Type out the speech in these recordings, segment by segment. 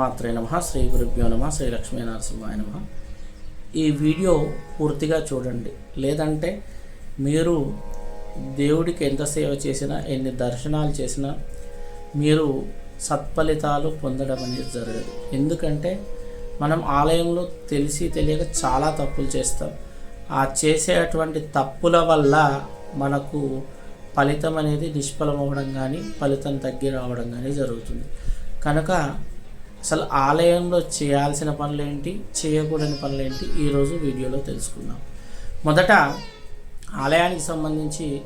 మాత్రే నమ. శ్రీ గురుభ్యో నమ. శ్రీ లక్ష్మీ నరసింహాయ నమ. ఈ వీడియో పూర్తిగా చూడండి. లేదంటే మీరు దేవుడికి ఎంత సేవ చేసినా ఎన్ని దర్శనాలు చేసినా మీరు సత్ఫలితాలు పొందడం అనేది జరగదు. ఎందుకంటే మనం ఆలయంలో తెలిసి తెలియక చాలా తప్పులు చేస్తాం. ఆ చేసేటువంటి తప్పుల వల్ల మనకు ఫలితం అనేది నిష్ఫలం అవ్వడం కానీ ఫలితం తగ్గి రావడం కానీ జరుగుతుంది. కనుక అసలు ఆలయంలో చేయాల్సిన పనులు ఏంటి చేయకూడని పనులు ఏంటి ఈరోజు వీడియోలో తెలుసుకుందాం. మొదట ఆలయానికి సంబంధించి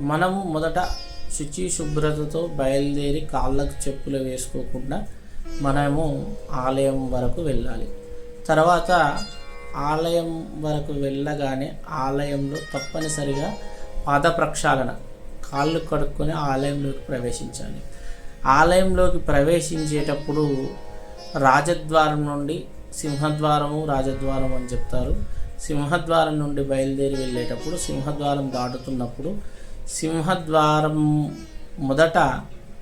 మనము మొదట శుచి శుభ్రతతో బయలుదేరి కాళ్ళకు చెప్పులు వేసుకోకుండా మనము ఆలయం వరకు వెళ్ళాలి. తర్వాత ఆలయం వరకు వెళ్ళగానే ఆలయంలో తప్పనిసరిగా పాద ప్రక్షాళన కాళ్ళు కడుక్కొని ఆలయంలోకి ప్రవేశించాలి. ఆలయంలోకి ప్రవేశించేటప్పుడు రాజద్వారం నుండి సింహద్వారము రాజద్వారం అని చెప్తారు. సింహద్వారం నుండి బయలుదేరి వెళ్ళేటప్పుడు సింహద్వారం దాటుతున్నప్పుడు సింహద్వారం మొదట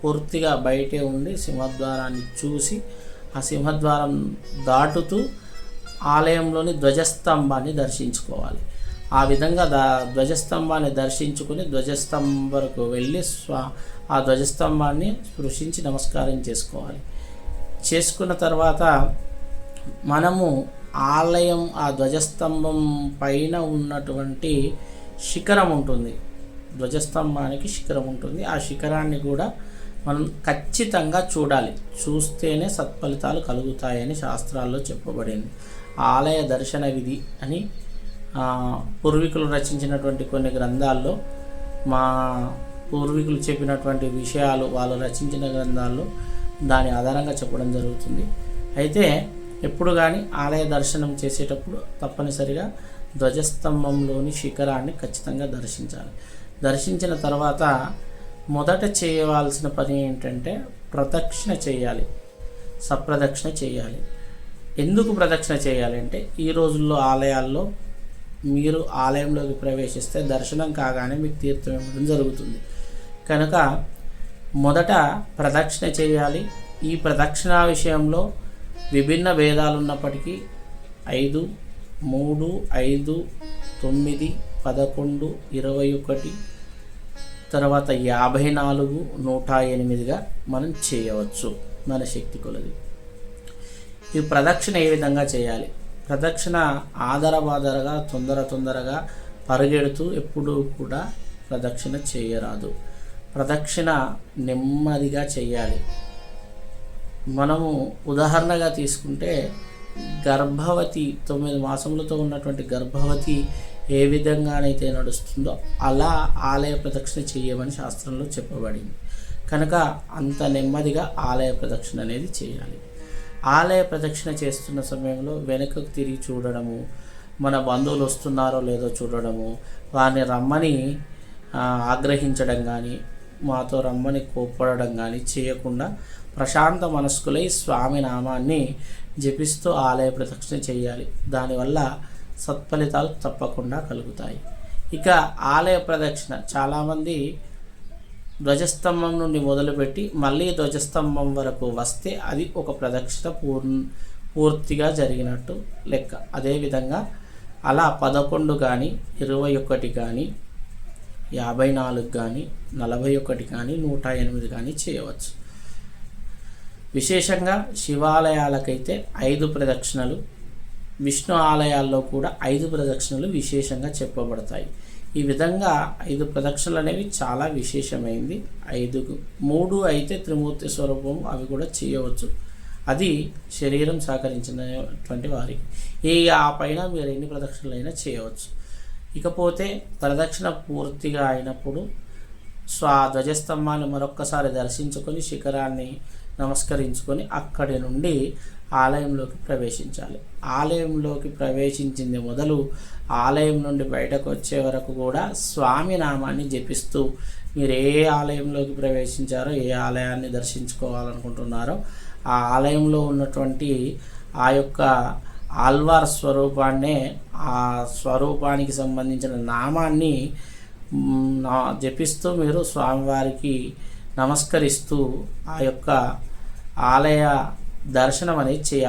పూర్తిగా బయటే ఉండి సింహద్వారాన్ని చూసి ఆ సింహద్వారం దాటుతూ ఆలయంలోని ధ్వజస్తంభాన్ని దర్శించుకోవాలి. ఆ విధంగా ద ధ్వజస్తంభాన్ని దర్శించుకుని ధ్వజస్తంభం వరకు వెళ్ళి స్వా ఆ ధ్వజస్తంభాన్ని స్పృశించి నమస్కారం చేసుకోవాలి. చేసుకున్న తర్వాత మనము ఆలయం ఆ ధ్వజస్తంభం పైన ఉన్నటువంటి శిఖరం ఉంటుంది. ధ్వజస్తంభానికి శిఖరం ఉంటుంది. ఆ శిఖరాన్ని కూడా మనం ఖచ్చితంగా చూడాలి. చూస్తేనే సత్ఫలితాలు కలుగుతాయని శాస్త్రాల్లో చెప్పబడింది. ఆలయ దర్శన విధి అని పూర్వీకులు రచించినటువంటి కొన్ని గ్రంథాల్లో మా పూర్వీకులు చెప్పినటువంటి విషయాలు వాళ్ళు రచించిన గ్రంథాల్లో దాని ఆధారంగా చెప్పడం జరుగుతుంది. అయితే ఎప్పుడు కానీ ఆలయ దర్శనం చేసేటప్పుడు తప్పనిసరిగా ధ్వజస్తంభంలోని శిఖరాన్ని ఖచ్చితంగా దర్శించాలి. దర్శించిన తర్వాత మొదట చేయవలసిన పని ఏంటంటే ప్రదక్షిణ చేయాలి. సప్రదక్షిణ చేయాలి. ఎందుకు ప్రదక్షిణ చేయాలి అంటే ఈ రోజుల్లో ఆలయాల్లో మీరు ఆలయంలోకి ప్రవేశిస్తే దర్శనం కాగానే మీకు తీర్థం ఇవ్వడం జరుగుతుంది. కనుక మొదట ప్రదక్షిణ చేయాలి. ఈ ప్రదక్షిణ విషయంలో విభిన్న భేదాలు ఉన్నప్పటికీ ఐదు మూడు ఐదు తొమ్మిది పదకొండు ఇరవై ఒకటి తర్వాత యాభై నాలుగు నూట ఎనిమిదిగా మనం చేయవచ్చు. మన శక్తి కొలది. ఈ ప్రదక్షిణ ఏ విధంగా చేయాలి? ప్రదక్షిణ ఆదరబాదరగా తొందర తొందరగా పరిగెడుతూ ఎప్పుడూ కూడా ప్రదక్షిణ చేయరాదు. ప్రదక్షిణ నెమ్మదిగా చేయాలి. మనము ఉదాహరణగా తీసుకుంటే గర్భవతి తొమ్మిది మాసములతో ఉన్నటువంటి గర్భవతి ఏ విధంగానైతే నడుస్తుందో అలా ఆలయ ప్రదక్షిణ చేయమని శాస్త్రంలో చెప్పబడింది. కనుక అంత నెమ్మదిగా ఆలయ ప్రదక్షిణ అనేది చేయాలి. ఆలయ ప్రదక్షిణ చేస్తున్న సమయంలో వెనుకకు తిరిగి చూడడము మన బంధువులు వస్తున్నారో లేదో చూడడము వారిని రమ్మని ఆగ్రహించడం కానీ మాతో రమ్మని కోప్పడడం కానీ చేయకుండా ప్రశాంత మనస్కులై స్వామి నామాన్ని జపిస్తూ ఆలయ ప్రదక్షిణ చేయాలి. దానివల్ల సత్ఫలితాలు తప్పకుండా కలుగుతాయి. ఇక ఆలయ ప్రదక్షిణ. చాలామంది ధ్వజస్తంభం నుండి మొదలుపెట్టి మళ్ళీ ధ్వజస్తంభం వరకు వస్తే అది ఒక ప్రదక్షిణ పూర్ పూర్తిగా జరిగినట్టు లెక్క. అదేవిధంగా అలా పదకొండు కానీ ఇరవై ఒకటి కానీ యాభై నాలుగు కానీ నలభై ఒకటి కానీ నూట ఎనిమిది కానీ చేయవచ్చు. విశేషంగా శివాలయాలకైతే ఐదు ప్రదక్షిణలు విష్ణు ఆలయాల్లో కూడా ఐదు ప్రదక్షిణలు విశేషంగా చెప్పబడతాయి. ఈ విధంగా ఐదు ప్రదక్షిణలు అనేవి చాలా విశేషమైంది. ఐదు మూడు అయితే త్రిమూర్తి స్వరూపం అవి కూడా చేయవచ్చు. అది శరీరం సహకరించినటువంటి వారికి. ఏ ఆ పైన మీరు ఎన్ని ప్రదక్షిణలైనా చేయవచ్చు. ఇకపోతే ప్రదక్షిణ పూర్తిగా అయినప్పుడు స్వా ధ్వజస్తంభాన్ని మరొక్కసారి దర్శించుకొని శిఖరాన్ని నమస్కరించుకొని అక్కడి నుండి ఆలయంలోకి ప్రవేశించాలి. ఆలయంలోకి ప్రవేశించింది మొదలు ఆలయం నుండి బయటకు వచ్చే వరకు కూడా స్వామి నామాన్ని జపిస్తూ మీరు ఏ ఆలయంలోకి ప్రవేశించారో ఏ ఆలయాన్ని దర్శించుకోవాలనుకుంటున్నారో ఆ ఆలయంలో ఉన్నటువంటి ఆ యొక్క ఆల్వార్ స్వరూపాన్నే ఆ స్వరూపానికి సంబంధించిన నామాన్ని నా- జపిస్తూ మీరు స్వామివారికి నమస్కరిస్తూ ఆ యొక్క ఆలయ దర్శనం అనేది చేయాలి.